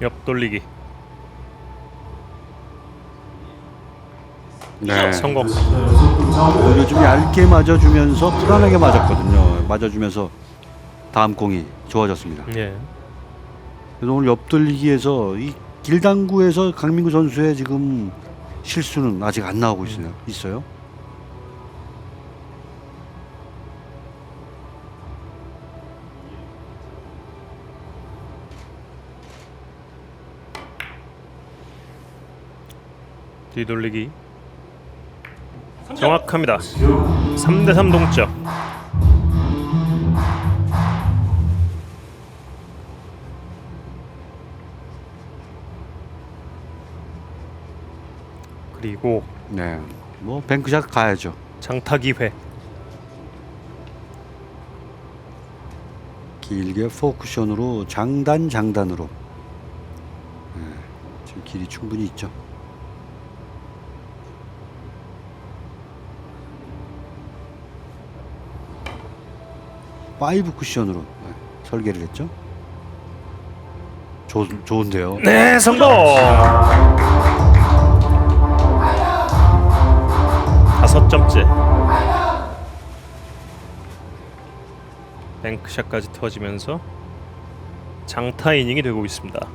옆 돌리기 네. 성공. 오히려 좀 얇게 맞아주면서 불안하게 맞았거든요. 맞아주면서 다음 공이 좋아졌습니다. 예. 그래서 오늘 옆돌리기에서 이 길당구에서 강민구 선수의 지금 실수는 아직 안 나오고 있어요. 있어요. 뒤돌리기 정확합니다. 3대 3 동점. 그리고 네. 뭐 뱅크샷 가야죠. 장타 기 회. 길게 포쿠션으로 장단 장단으로. 네. 지금 길이 충분히 있죠. 파이브 쿠션으로 네, 설계를 했죠. 좋, 좋은데요. 네, 성공. 다섯 점째. 뱅크샷까지 터지면서 장타 이닝이 되고 있습니다.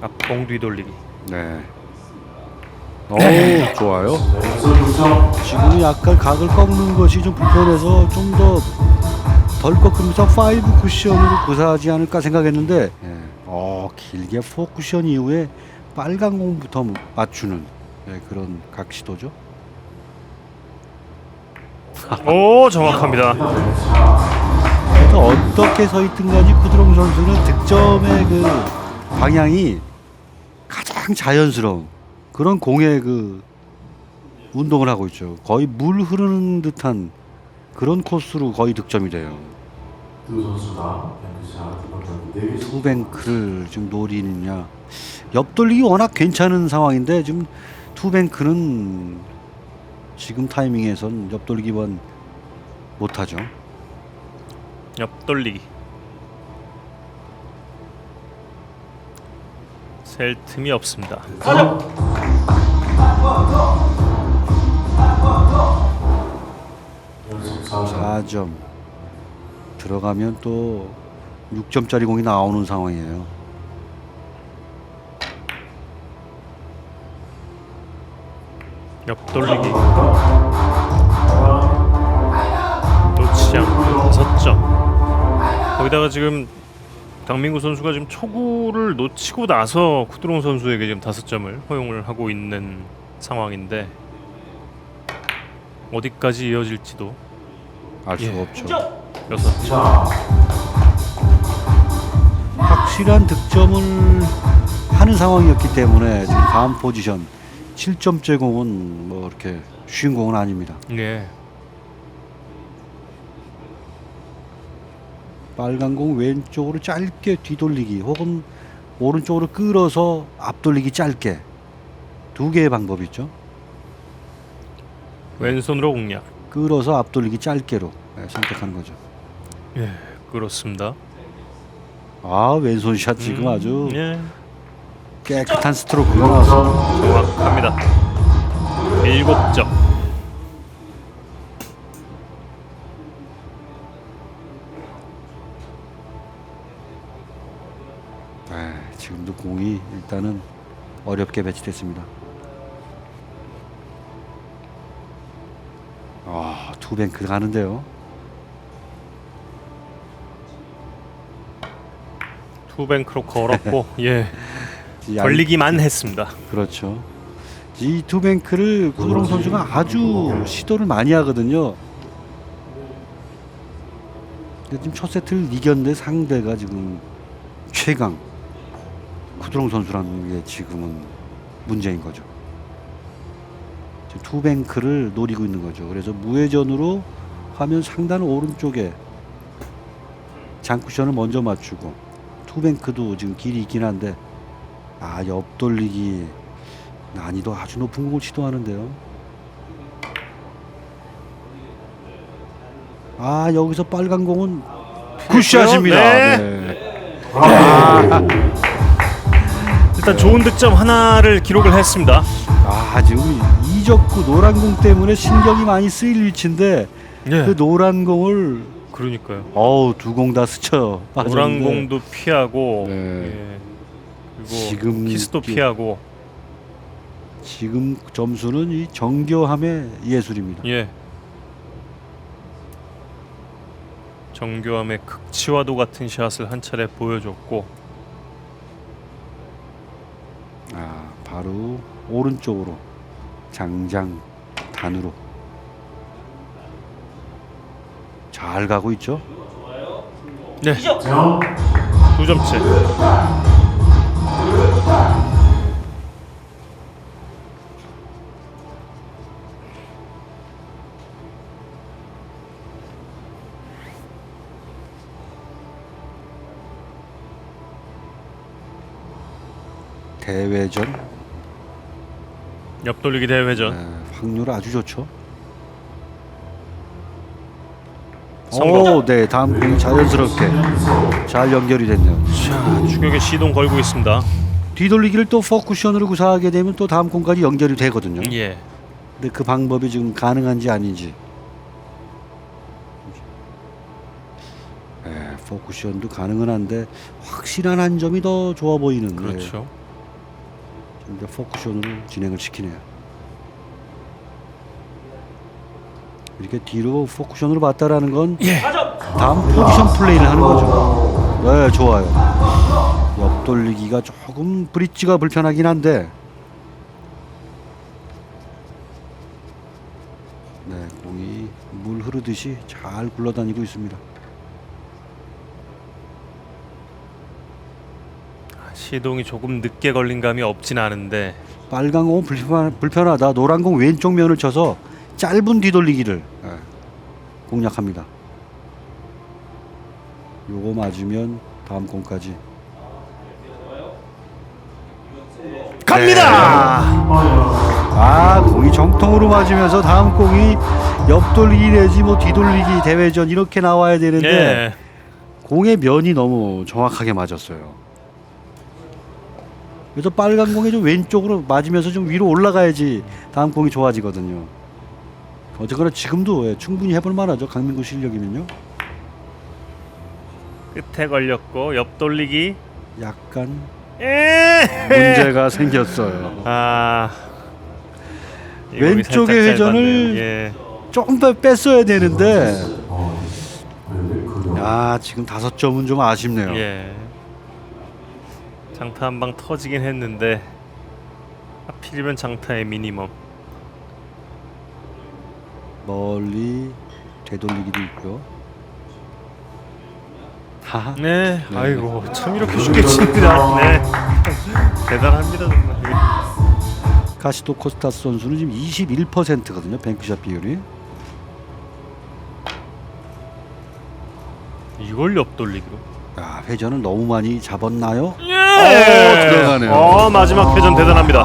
앞공 뒤돌리기. 네. 오 좋아요. 지금 약간 각을 꺾는 것이 좀 불편해서 좀 더 덜 꺾으면서 파이브 쿠션으로 구사하지 않을까 생각했는데 예. 어 길게 포 쿠션 이후에 빨간 공부터 맞추는 예, 그런 각 시도죠. 오 정확합니다. 그래서 어떻게 서 있든 간에 쿠드롱 선수는 득점의 그 방향이 가장 자연스러운 그런 공의 그 운동을 하고 있죠. 거의 물 흐르는 듯한 그런 코스로 거의 득점이 돼요. 두 선수가 4개 투뱅크를 지금 노리느냐. 옆돌리기 워낙 괜찮은 상황인데 지금 투뱅크는 지금 타이밍에선 옆돌리기만 못하죠. 옆돌리기. 셀 틈이 없습니다. 연속 4점 4점 들어가면 또 6점짜리 공이 나오는 상황이에요. 옆돌리기. 놓치지 않고 다섯 점. 거기다가 지금 강민구 선수가 지금 초구를 놓치고 나서 쿠드롱 선수에게 지금 다섯 점을 허용을 하고 있는 상황인데 어디까지 이어질지도 알 수가 예. 없죠. 여섯 점. 자 확실한 득점을 하는 상황이었기 때문에 지금 다음 포지션 7점째 공은 뭐 이렇게 쉬운 공은 아닙니다. 예. 빨간 공 왼쪽으로 짧게 뒤돌리기 혹은 오른쪽으로 끌어서 앞돌리기 짧게 두 개의 방법이 있죠. 왼손으로 공략. 끌어서 앞돌리기 짧게로 네, 선택하는 거죠. 예, 그렇습니다. 아 왼손 샷 지금 음, 아주 예, 깨끗한 스트로크가 나왔습니다. 정확합니다. 일곱 점. 일단은 어렵게 배치됐습니다. 아, 투뱅크 가는데요. 투뱅크로 걸었고 예 걸리기만 했습니다. 그렇죠. 이 투뱅크를 구드롱 선수가 아주 시도를 많이 하거든요. 근데 지금 첫 세트를 이겼는데 상대가 지금 최강 구드롱 선수라는 게 지금은 문제인 거죠. 투뱅크를 노리고 있는 거죠. 그래서 무회전으로 화면 상단 오른쪽에 장쿠션을 먼저 맞추고 투뱅크도 지금 길이 있긴 한데 아 옆돌리기 난이도 아주 높은 공을 시도하는데요. 아 여기서 빨간 공은 굿샷입니다. 네. 네. 일단 좋은 득점 하나를 기록을 했습니다. 아 지금 이적구 노란 공 때문에 신경이 많이 쓰일 위치인데 예. 그 노란 공을 그러니까요. 어우 두 공 다 스쳐 노란 빠졌는데 공도 피하고 네. 예. 그리고 지금 키스도 이게- 피하고 지금 점수는 이 정교함의 예술입니다. 예. 정교함의 극치와도 같은 샷을 한 차례 보여줬고 아 바로 오른쪽으로 장장 단으로 잘 가고 있죠. 네. 정두 점째. 대회전 옆돌리기 대회전. 네, 확률 아주 좋죠. 성공. 오, 네 다음 공이 자연스럽게 잘 연결이 됐네요. 자, 추격에 시동 걸고 있습니다. 뒤돌리기를 또 포쿠션으로 구사하게 되면 또 다음 공까지 연결이 되거든요. 예. 근데 그 방법이 지금 가능한지 아닌지. 네, 포쿠션도 가능은 한데 확실한 한 점이 더 좋아 보이는. 네, 그렇죠. 근데 포쿠션으로 진행을 시키네요. 이렇게 뒤로 포쿠션으로 봤다라는 건 예. 다음 포지션 플레이를 하는 거죠. 네, 좋아요. 옆 돌리기가 조금 브릿지가 불편하긴 한데 네, 공이 물 흐르듯이 잘 굴러다니고 있습니다. 시동이 조금 늦게 걸린 감이 없진 않은데 빨간 공은 불편, 불편하다. 노란 공 왼쪽 면을 쳐서 짧은 뒤돌리기를 네, 공략합니다. 요거 맞으면 다음 공까지 갑니다. 아 공이 정통으로 맞으면서 다음 공이 옆돌리기 내지 뭐 뒤돌리기 대회전 이렇게 나와야 되는데 예. 공의 면이 너무 정확하게 맞았어요. 그래서 빨간 공이 좀 왼쪽으로 맞으면서 좀 위로 올라가야지 다음 공이 좋아지거든요. 어쨌거나 지금도 예, 충분히 해볼 만하죠 강민구 실력이면요. 끝에 걸렸고 옆 돌리기. 약간 예. 문제가 생겼어요. 아. 이 왼쪽의 살짝 회전을 짧았네요. 예. 조금 더 뺐어야 되는데 어, 네, 그야 지금 다섯 점은 좀 아쉽네요. 예. 장타 한 방 터지긴 했는데 하필이면 장타의 미니멈. 멀리 되돌리기도 있고요. 하하. 네. 아이고 참 이렇게 쉽게 칩니다. 네. 대단합니다 정말. 카시도 코스타스 선수는 지금 21%거든요. 뱅크샷 비율이. 이걸 옆돌리기로. 야, 회전을 너무 많이 잡았나요? 예. 오, 들어가네요. 어 마지막 회전 대단합니다.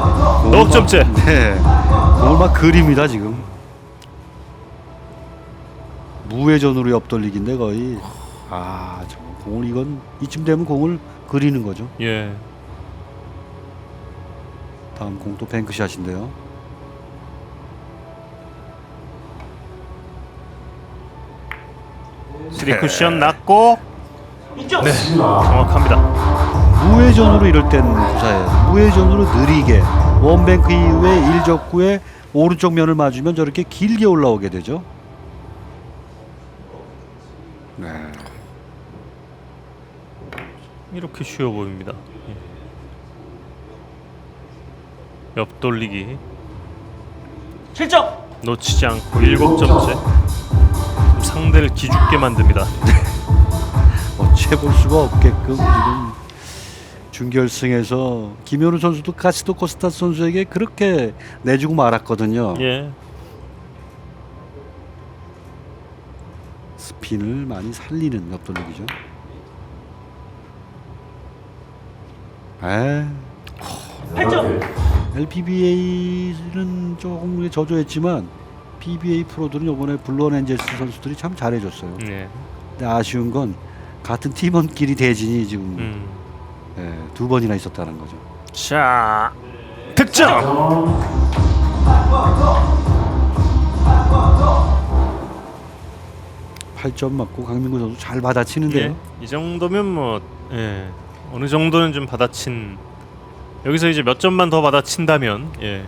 넉 점째. 네. 공을 막 그립니다, 지금. 무회전으로 옆돌리기인데 거의 아, 저 공을 이건 이쯤 되면 공을 그리는 거죠. 예. 다음 공 또 뱅크샷인데요. 쓰리 쿠션 낮고 네 정확합니다. 무회전으로 이럴 때는 구사해요. 무회전으로 느리게 원뱅크 이후에 1적구에 오른쪽 면을 맞으면 저렇게 길게 올라오게 되죠. 네. 이렇게 쉬워 보입니다. 예. 옆돌리기 7점 놓치지 않고 일곱 점째. 상대를 기죽게 만듭니다. 어찌 볼 수가 없게끔 지금 준결승에서 김현우 선수도 카시도 코스타스 선수에게 그렇게 내주고 말았거든요. 예. 스핀을 많이 살리는 옆돌리기죠. 에 8점. LPBA는 조금 저조했지만 PBA 프로들은 이번에 블루원 엔젤스 선수들이 참 잘해줬어요. 네. 근데 아쉬운 건 같은 팀원끼리 대진이 지금 음. 예, 두 번이나 있었다는 거죠. 자, 득점. 8점 맞고 강민구 선수 잘 받아치는데요. 예. 이 정도면 뭐 예. 어느 정도는 좀 받아친 여기서 이제 몇 점만 더 받아친다면 예.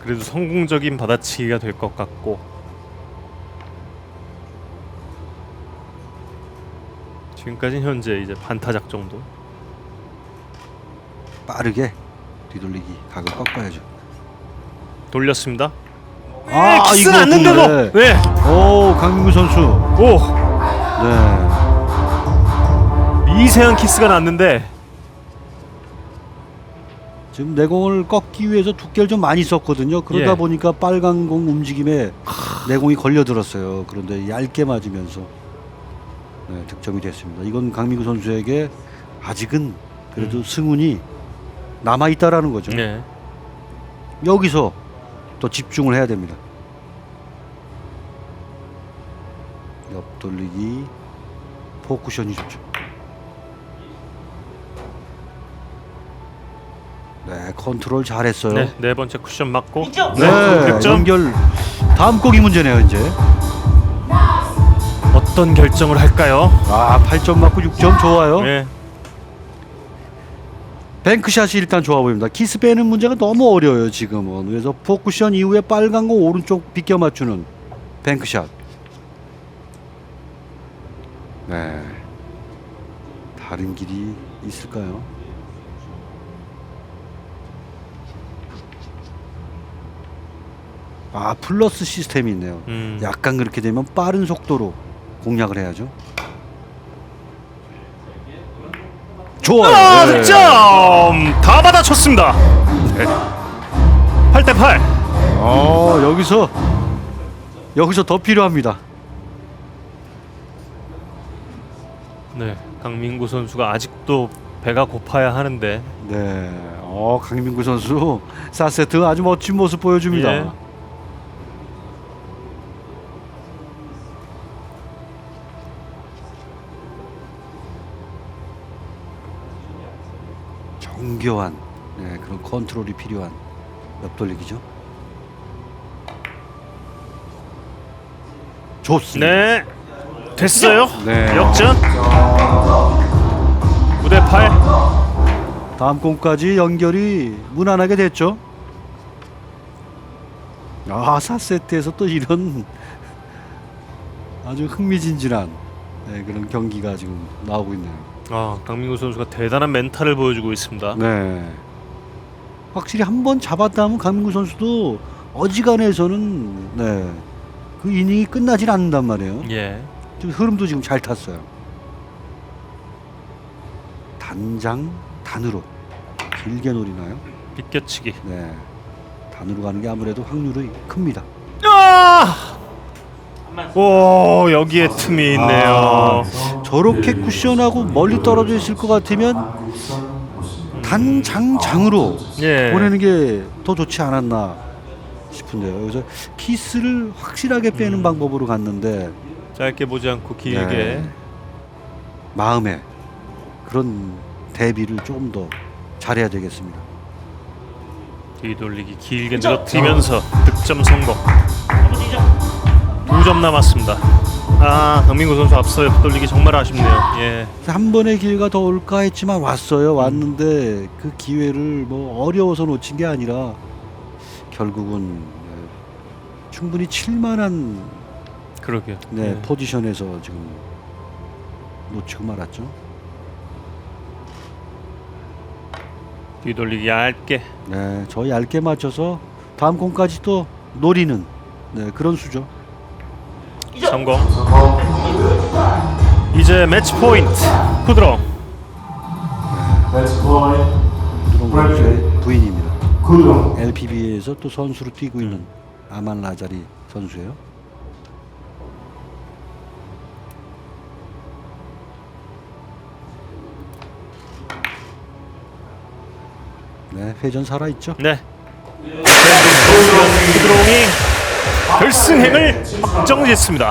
그래도 성공적인 받아치기가 될 것 같고 지금까지는 현재 이제 반타작 정도. 빠르게 뒤돌리기 각을 꺾어야죠. 돌렸습니다. 아, 예, 키스는 이거 않는데도. 네. 네. 오 강민구 선수. 오 네. 미세한 키스가 났는데 지금 내공을 꺾기 위해서 두께를 좀 많이 썼거든요. 그러다 예. 보니까 빨간 공 움직임에 내공이 걸려 들었어요. 그런데 얇게 맞으면서 네, 득점이 됐습니다. 이건 강민구 선수에게 아직은 그래도 음. 승운이 남아 있다라는 거죠. 네. 여기서 더 집중을 해야 됩니다. 옆 돌리기 포쿠션이 좋죠. 네, 컨트롤 잘했어요. 네, 네 번째 쿠션 맞고. 네, 득점. 연결 다음 곡이 문제네요 이제. 어떤 결정을 할까요? 아, 8점 맞고 6점 좋아요. 네. 뱅크샷이 일단 좋아 보입니다. 키스 빼는 문제가 너무 어려워요 지금은. 그래서 포쿠션 이후에 빨간 공 오른쪽 비껴 맞추는 뱅크샷. 네. 다른 길이 있을까요? 아 플러스 시스템이 있네요. 음. 약간 그렇게 되면 빠른 속도로 공략을 해야죠. 좋아요. 아, 네. 득점! 다 받아쳤습니다. 네. 8대 8. 어 여기서 여기서 더 필요합니다. 네, 강민구 선수가 아직도 배가 고파야 하는데 네. 어 강민구 선수 4세트 아주 멋진 모습 보여줍니다. 예. 정교한 네, 그런 컨트롤이 필요한 옆돌리기죠. 좋습니다. 네, 됐어요. 네. 역전. 9대 8. 다음 공까지 연결이 무난하게 됐죠. 아 4세트에서 또 이런 아주 흥미진진한 네, 그런 경기가 지금 나오고 있네요. 아, 강민구 선수가 대단한 멘탈을 보여주고 있습니다. 네. 확실히 한 번 잡았다 하면 강민구 선수도 어지간해서는 네. 그 이닝이 끝나질 않는단 말이에요. 예. 좀 흐름도 지금 잘 탔어요. 단장 단으로 길게 노리나요? 비껴치기. 네. 단으로 가는 게 아무래도 확률이 큽니다. 아! 오, 여기에 틈이 있네요. 저렇게 쿠션하고 멀리 떨어져 있을 것 같으면 단장장으로 예. 보내는 게 더 좋지 않았나 싶은데요. 그래서 키스를 확실하게 빼는 음. 방법으로 갔는데 짧게 보지 않고 길게. 네. 마음에 그런 대비를 조금 더 잘해야 되겠습니다. 뒤돌리기 길게 늘어뜨리면서 득점 성공. 두 점 남았습니다. 아, 강민구 선수 앞서 옆돌리기 정말 아쉽네요. 예. 한 번의 기회가 더 올까 했지만 왔어요. 왔는데 그 기회를 뭐 어려워서 놓친 게 아니라 결국은 네, 충분히 칠만한 그러게요. 네, 예. 포지션에서 지금 놓치고 말았죠. 뒤돌리기 얇게. 네, 저 얇게 맞춰서 다음 공까지 또 노리는 네, 그런 수죠. 성공. 이제 매치 포인트. 선수의 부인입니다. LPBA에서 또 선수로 뛰고 있는 아만 라자리 선수예요. 네, 네, 회전 살아 있죠. 네. 쿠드롱이 결승행을 확정짓습니다.